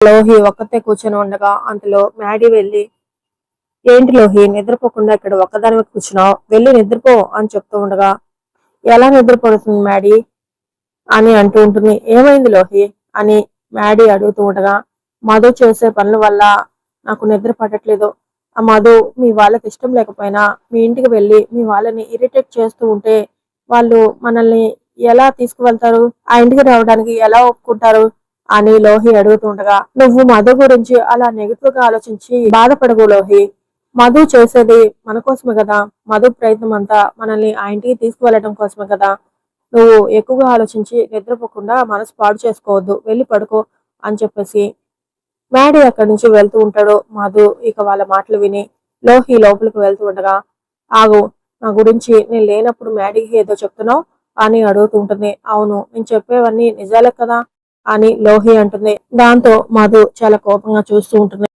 లోహి ఒక్కతే కూర్చొని ఉండగా అంతలో మ్యాడీ వెళ్ళి ఏంటి లోహి? నిద్రపోకుండా ఇక్కడ ఒక్కదాని కూర్చున్నావు. వెళ్ళి నిద్రపో అని చెప్తూ ఉండగా ఎలా నిద్రపోతుంది మ్యాడీ? అని అంటూ ఉంటుంది. ఏమైంది లోహి? అని మ్యాడీ అడుగుతూ ఉండగా మధు చేసే పనుల వల్ల నాకు నిద్ర పట్టట్లేదు. ఆ మధు మీ వాళ్ళకి ఇష్టం లేకపోయినా మీ ఇంటికి వెళ్ళి మీ వాళ్ళని ఇరిటేట్ చేస్తూ ఉంటే వాళ్ళు మనల్ని ఎలా తీసుకువెళ్తారు? ఆ ఇంటికి రావడానికి ఎలా ఒప్పుకుంటారు? అని లోహి అడుగుతూ ఉండగా నువ్వు మధు గురించి అలా నెగిటివ్గా ఆలోచించి బాధపడవు లోహి. మధు చేసేది మన కోసమే కదా. మధు ప్రయత్నం అంతా మనల్ని ఆ ఇంటికి తీసుకువెళ్ళడం కోసమే కదా. నువ్వు ఎక్కువగా ఆలోచించి నిద్రపోకుండా మనసు పాడు చేసుకోవద్దు. వెళ్ళి పడుకో అని చెప్పేసి మ్యాడీ అక్కడి నుంచి వెళ్తూ ఉంటాడు. మధు ఇక వాళ్ళ మాటలు విని లోహి లోపలికి వెళ్తూ ఉండగా ఆగు నా గురించి నేను లేనప్పుడు మ్యాడీకి ఏదో చెప్తున్నావు అని అడుగుతూ ఉంటుంది. అవును నేను చెప్పేవన్నీ నిజాలే కదా. అని లోహి అంటుంది. దాంతో మధు చాలా కోపంగా చూస్తూ ఉంటుంది.